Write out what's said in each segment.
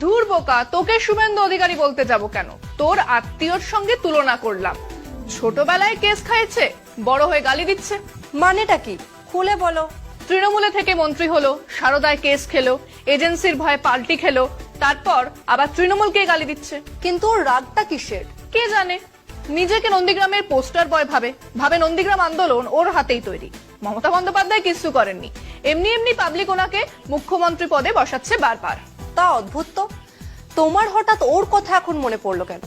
ধুর বোকা তোকে শুভেন্দু অধিকারী বলতে যাব কেন? তোর আত্মীয়র সঙ্গে তুলনা করলাম। ছোটবেলায় কেস খাইছে বড় হয়ে গালি দিচ্ছে। মানেটা কি? খুলে বলো। তৃণমূলে থেকে মন্ত্রী হলো সারদায় কেস খেলো এজেন্সির ভয়ে পাল্টি খেলো তারপর আবার তৃণমূলকে গালি দিচ্ছে। কিন্তু ওর রাগটা কিসের? কে জানে? নিজেকে নন্দীগ্রামের পোস্টার বয় ভাবে ভাবে নন্দীগ্রাম আন্দোলন ওর হাতেই তৈরি। মমতা বন্দ্যোপাধ্যায় কিছু করেননি। এমনি এমনি পাবলিক ওনাকে মুখ্যমন্ত্রী পদে বসাচ্ছে বারবার। তা অদ্ভুত তো? তোমার হঠাৎ ওর কথা এখন মনে পড়ল কেন?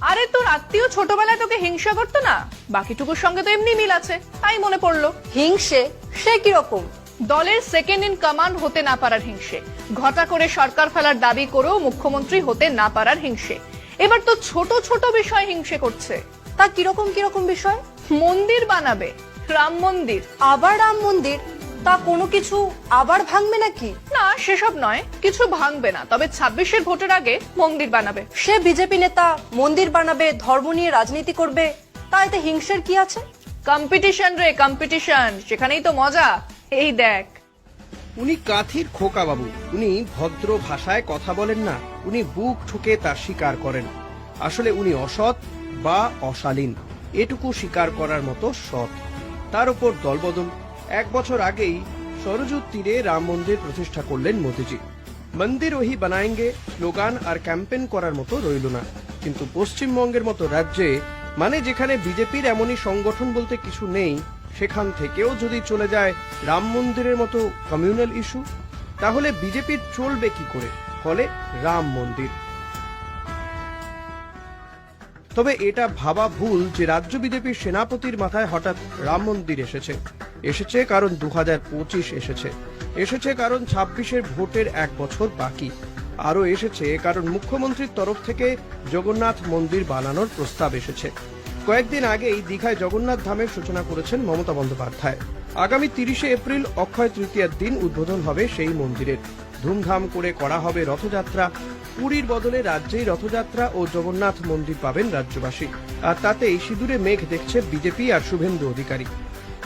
আরে তোর আত্মীয় ছোটবেলায় তোকে হিংসা করতো না? বাকিটুকুর সঙ্গে তো এমনি মিল আছে তাই মনে পড়ল। হিংসে? সে কীরকম? দলের সেকেন্ড ইন কমান্ড হতে না পারার হিংসে ঘটা করে সরকার ফেলার দাবি করেও মুখ্যমন্ত্রী হতে না পারার হিংসে। এবার তো ছোট ছোট বিষয় হিংসে করছে। তা কীরকম কীরকম বিষয়? মন্দির বানাবে রাম মন্দির। আবার রাম মন্দির? তা কোনো কিছু আবার ভাঙবে নাকি? না সেসব নয়। কিছু ভাঙবে না তবে ছাব্বিশের ভোটের আগে মন্দির বানাবে। সে বিজেপি নেতা মন্দির বানাবে ধর্ম নিয়ে রাজনীতি করবে তা এতে হিংসের কি আছে? কম্পিটিশন রে কম্পিটিশন সেখানেই তো মজা। এই দেখ। উনি কাথির খোকা বাবু উনি ভদ্র ভাষায় কথা বলেন না উনি বুক ঠুকে তা স্বীকার করেন। আসলে উনি অসৎ বা অশালীন এটুকু স্বীকার করার মতো সৎ। তার উপর দলবদল এক বছর আগেই সরজুর তীরে রাম মন্দির প্রতিষ্ঠা করলেন মোদিজি। মন্দির ওহি বানায়েঙ্গে স্লোগান আর ক্যাম্পেন করার মতো রইল না। কিন্তু পশ্চিমবঙ্গের মতো রাজ্যে মানে যেখানে বিজেপির এমনই সংগঠন বলতে কিছু নেই, সেখান থেকেও যদি চলে যায় রাম মন্দিরের মতো কমিউনাল ইস্যু তাহলে বিজেপির চলবে কি করে? ফলে রাম মন্দির। তবে এটা ভাবা ভুল যে রাজ্য বিজেপির সেনাপতির মাথায় হঠাৎ রাম মন্দির এসেছে। এসেছে, কারণ দু এসেছে। এসেছে, কারণ ছাব্বিশের ভোটের এক বছর বাকি। আরও এসেছে, কারণ মুখ্যমন্ত্রীর তরফ থেকে জগন্নাথ মন্দির বানানোর প্রস্তাব এসেছে। কয়েকদিন আগেই দীঘায় জগন্নাথ ধামের সূচনা করেছেন মমতা বন্দ্যোপাধ্যায়। আগামী তিরিশে এপ্রিল অক্ষয় তৃতীয়ার দিন উদ্বোধন হবে সেই মন্দিরের। ধুমধাম করে করা হবে রথযাত্রা। পুরীর বদলে রাজ্যেই রথযাত্রা ও জগন্নাথ মন্দির পাবেন রাজ্যবাসী। আর তাতেই সিঁদুরে মেঘ দেখছে বিজেপি আর শুভেন্দু অধিকারী।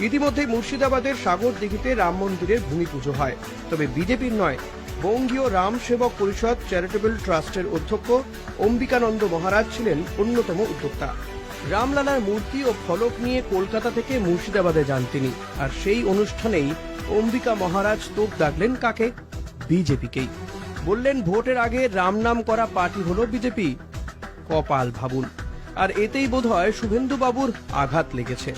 ইতিমধ্যে মুর্শিদাবাদের সাগর দিঘিতে রাম মন্দিরের ভূমি পুজো হয়। তবে বিজেপির নয়, বঙ্গীয় রাম সেবক পরিষদ চ্যারিটেবল ট্রাস্টের অধ্যক্ষ অম্বিকানন্দ মহারাজ ছিলেন অন্যতম উদ্যোক্তা। রামলালার মূর্তি ও ফলক নিয়ে কলকাতা থেকে মুর্শিদাবাদে যান তিনি, আর সেই অনুষ্ঠানেই অম্বিকা মহারাজ তোপ দাগলেন কাকে? বিজেপিকেই। বললেন, ভোটের আগে রাম নাম করা পার্টি হলো বিজেপি। কপাল ভাবুন। আর এতেই বোধহয় শুভেন্দু বাবুর আঘাত লেগেছে।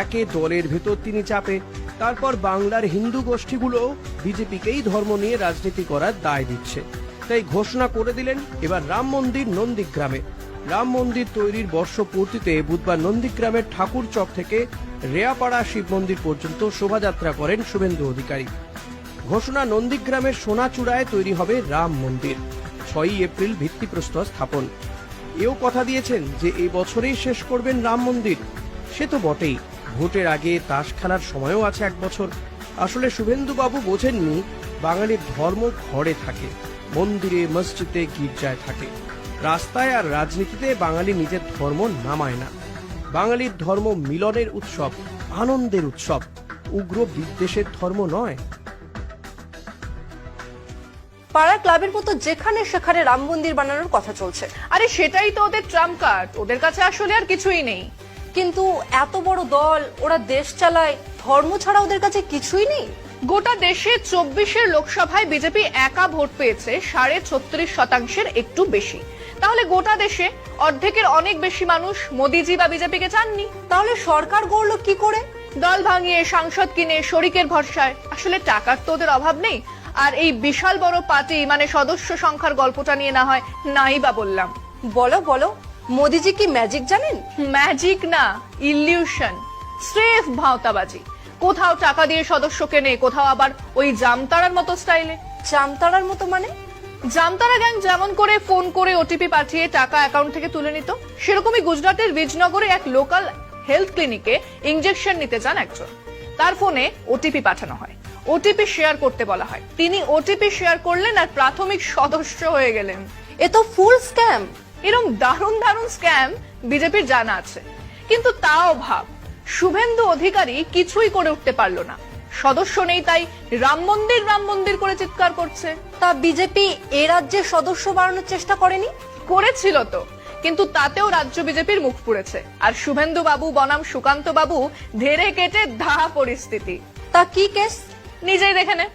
একে দলের ভেতর তিনি চাপে, তারপর বাংলার হিন্দু গোষ্ঠীগুলো বিজেপিকেই ধর্ম নিয়ে রাজনীতি করার দায় দিচ্ছে। তাই ঘোষণা করে দিলেন এবার রাম মন্দির নন্দীগ্রামে। রাম মন্দির তৈরির বর্ষপূর্তিতে বুধবার নন্দীগ্রামের ঠাকুর চক থেকে রেয়াপাড়া শিব মন্দির পর্যন্ত শোভাযাত্রা করেন শুভেন্দু অধিকারী। ঘোষণা নন্দীগ্রামের সোনাচূড়ায় তৈরি হবে রাম মন্দির। ছয়ই এপ্রিল ভিত্তিপ্রস্তর স্থাপন। এও কথা দিয়েছেন যে এই বছরেই শেষ করবেন রাম মন্দির। সে তো বটেই। ভোটের আগে তাস খেলার সময়ও আছে এক বছর। আসলে শুভেন্দু বাবু বোঝেননি, বাঙালির ধর্ম ঘরে থাকে, মন্দিরে, মসজিদে গির্জায় থাকে। রাস্তায় আর রাজনীতিতে বাঙালি নিজের ধর্ম নামায় না। বাঙালির ধর্ম মিলনের উৎসব, আনন্দের উৎসব, উগ্র বিদ্বেষের ধর্ম নয়। পাড়া ক্লাবের মতো যেখানে সেখানে রাম মন্দির বানানোর কথা চলছে। আরে সেটাই তো ওদের ট্রাম্প কার্ড, ওদের কাছে আসলে আর কিছুই নেই। কিন্তু এত বড় দল ওরা দেশ চালায় ধর্ম ছাড়া ওদের কাছে কিছুই নেই। গোটা দেশে চব্বিশের লোকসভায় বিজেপি একা ভোট পেয়েছে সাড়ে ছত্রিশ শতাংশের একটু বেশি। তাহলে গোটা দেশে অর্ধেকের অনেক বেশি মানুষ মোদিজি বা বিজেপিকে চাননি? তাহলে সরকার গড়লো কি করে? দল ভাঙিয়ে সাংসদ কিনে শরিকের ভরসায়। আসলে টাকার তো ওদের অভাব নেই। আর এই বিশাল বড় পার্টি মানে সদস্য সংখ্যার গল্পটা নিয়ে না হয় নাই বা বললাম। বলো বলো। মোদিজি কি ম্যাজিক জানেন? ম্যাজিক না ইলিউশন স্রেফ ভাওতাবাজি। কোথাও টাকা দিয়ে সদস্য কেনে কোথাও আবার ওই জামতারার মতো স্টাইলে জামতারার মতো মানে? জামতারা গ্যাং যেমন করে ফোন করে ওটিপি পাঠিয়ে টাকা অ্যাকাউন্ট থেকে তুলে নিত সেরকমই গুজরাটের বীজনগরে এক লোকাল হেলথ ক্লিনিকে ইনজেকশন নিতে যান একজন। তার ফোনে ওটিপি পাঠানো হয়। ওটিপি শেয়ার করতে বলা হয়। তিনি ওটিপি শেয়ার করলেন আর প্রাথমিক সদস্য হয়ে গেলেন। এ তো ফুল স্ক্যাম এরকম দারুণ দারুণ স্ক্যাম বিজেপির জানা আছে। কিন্তু তাও ভাব শুভেন্দু অধিকারী কিছুই করে উঠতে পারল না। সদস্য নেই তাই রাম মন্দির রাম মন্দির করে চিৎকার করছে। তা বিজেপি এ রাজ্যের সদস্য বাড়ানোর চেষ্টা করেনি? করেছিল তো কিন্তু তাতেও রাজ্য বিজেপির মুখ পুড়েছে। আর শুভেন্দু বাবু বনাম সুকান্ত বাবু ধেরে কেটে ধা পরিস্থিতি। তা কি কেস নিজেই দেখে নে।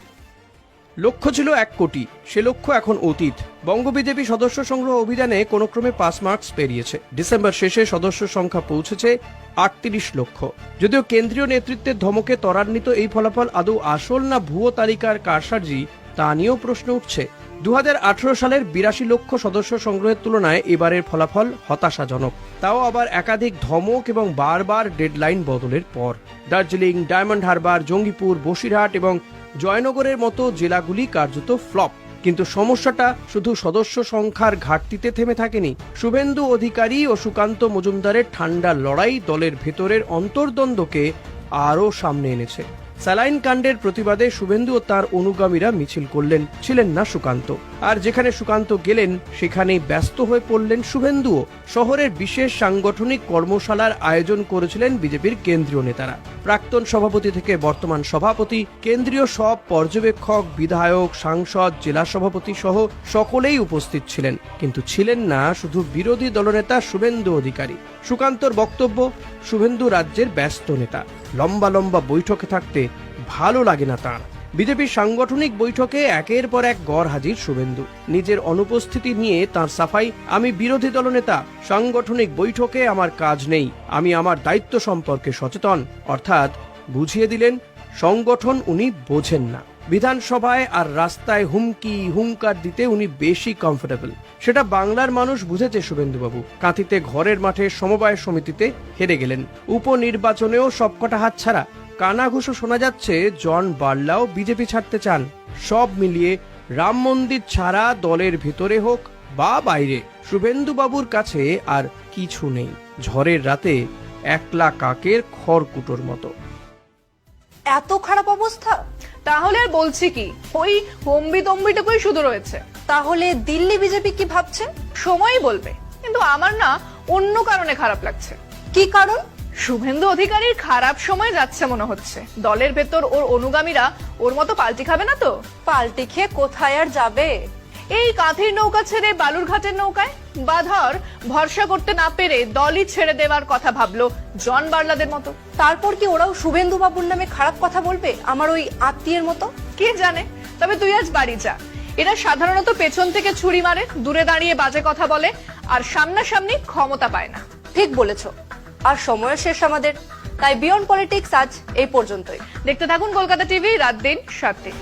লক্ষ্য ছিল এক কোটি। সে লক্ষ্য এখন অতীত। বঙ্গ বিজেপি সদস্য সংগ্রহ অভিযানে কোনো ক্রমে পাঁচ মার্কস পেরিয়েছে। ডিসেম্বর শেষে সদস্য সংখ্যা পৌঁছেছে আটত্রিশ লক্ষ। যদিও কেন্দ্রীয় নেতৃত্বের ধমকে ত্বরান্বিত এই ফলাফল আদৌ আসল না ভুয়ো তালিকার কারসার্জি তা নিয়েও প্রশ্ন উঠছে। দু হাজার আঠারো সালের বিরাশি লক্ষ সদস্য সংগ্রহের তুলনায় এবারের ফলাফল হতাশাজনক। তাও আবার একাধিক ধমক এবং বারবার ডেডলাইন বদলের পর। দার্জিলিং, ডায়মন্ড হারবার, জঙ্গিপুর, বসিরহাট এবং জয়নগরের মতো জেলাগুলি কার্যত ফ্লপ। কিন্তু সমস্যাটা শুধু সদস্য সংখ্যার ঘাটতিতে থেমে থাকেনি। শুভেন্দু অধিকারী ও সুকান্ত মজুমদারের ঠান্ডা লড়াই দলের ভেতরের অন্তর্দ্বন্দ্বকে আরও সামনে এনেছে। স্যালাইন কাণ্ডের প্রতিবাদে শুভেন্দু ও তার অনুগামীরা মিছিল করলেন, ছিলেন না সুকান্ত। আর যেখানে সুকান্ত গেলেন, সেখানেই ব্যস্ত হয়ে পড়লেন শুভেন্দুও। শহরের বিশেষ সাংগঠনিক কর্মশালার আয়োজন করেছিলেন বিজেপির কেন্দ্রীয় নেতারা। প্রাক্তন সভাপতি থেকে বর্তমান সভাপতি, কেন্দ্রীয় সব পর্যবেক্ষক, বিধায়ক, সাংসদ, জেলা সভাপতি সহ সকলেই উপস্থিত ছিলেন। কিন্তু ছিলেন না শুধু বিরোধী দলনেতা শুভেন্দু অধিকারী। সুকান্তর বক্তব্য, শুভেন্দু রাজ্যের ব্যস্ত নেতা। লম্বা লম্বা বৈঠকে থাকতে ভালো লাগে না তার। বিজেপির সাংগঠনিক বৈঠকে একের পর এক গড় হাজির শুভেন্দু। নিজের অনুপস্থিতি নিয়ে তার সাফাই, আমি বিরোধী দলনেতা সাংগঠনিক বৈঠকে আমার কাজ নেই, আমি আমার দায়িত্ব সম্পর্কে সচেতন। অর্থাৎ বুঝিয়ে দিলেন, সংগঠন উনি বোঝেন না। বিধানসভায় আর রাস্তায় হুমকি, হুঙ্কার দিতে উনি বেশি কমফোর্টেবল সেটা বাংলার মানুষ বুঝেছে শুভেন্দুবাবু। কাঁথিতে ঘরের মাঠে সমবায় সমিতিতে হেরে গেলেন। উপনির্বাচনেও সবকটা হাত ছাড়া কানাঘুষো শোনা যাচ্ছে জন বার্লাও বিজেপি ছাড়তে চান। সব মিলিয়ে রাম মন্দির ছাড়া দলের ভিতরে হোক বা বাইরে শুভেন্দুবাবুর কাছে আর কিছু নেই। ঝড়ের রাতে একলা কাকের খড়কুটোর মতো। এত খারাপ অবস্থা? তাহলে আর বলছি কি ওই হম্বি তম্বিটুকুই শুধু রয়েছে। তাহলে দিল্লি বিজেপি কি ভাবছে? সময়ই বলবে। কিন্তু আমার না অন্য কারণে খারাপ লাগছে। কি কারণ? শুভেন্দু অধিকারীর খারাপ সময় যাচ্ছে মনে হচ্ছে। দলের ভেতর ওর অনুগামীরা ওর মতো পাল্টি খাবে না তো? পাল্টি খেয়ে কোথায় আর যাবে? এই কাঁথির নৌকা ছেড়ে বালুরঘাটের নৌকায়? বাধর ভরসা করতে না পেরে দলই ছেড়ে দেওয়ার কথা ভাবলো জন বার্লাদের মতো। তারপর কি ওরাও শুভেন্দু বাবুর নামে খারাপ কথা বলবে? আমার ওই আত্মীয়ের মতো? কে জানে? তবে তুই আজ বাড়ি যা। এরা সাধারণত পেছন থেকে ছুরি মারে দূরে দাঁড়িয়ে বাজে কথা বলে আর সামনাসামনি ক্ষমতা পায় না। ঠিক বলেছ। আর সময়ের শেষ আমাদের। তাই বিয়ন্ড পলিটিক্স আজ এই পর্যন্তই। দেখতে থাকুন কলকাতা টিভি, রাত দিন সাত দিন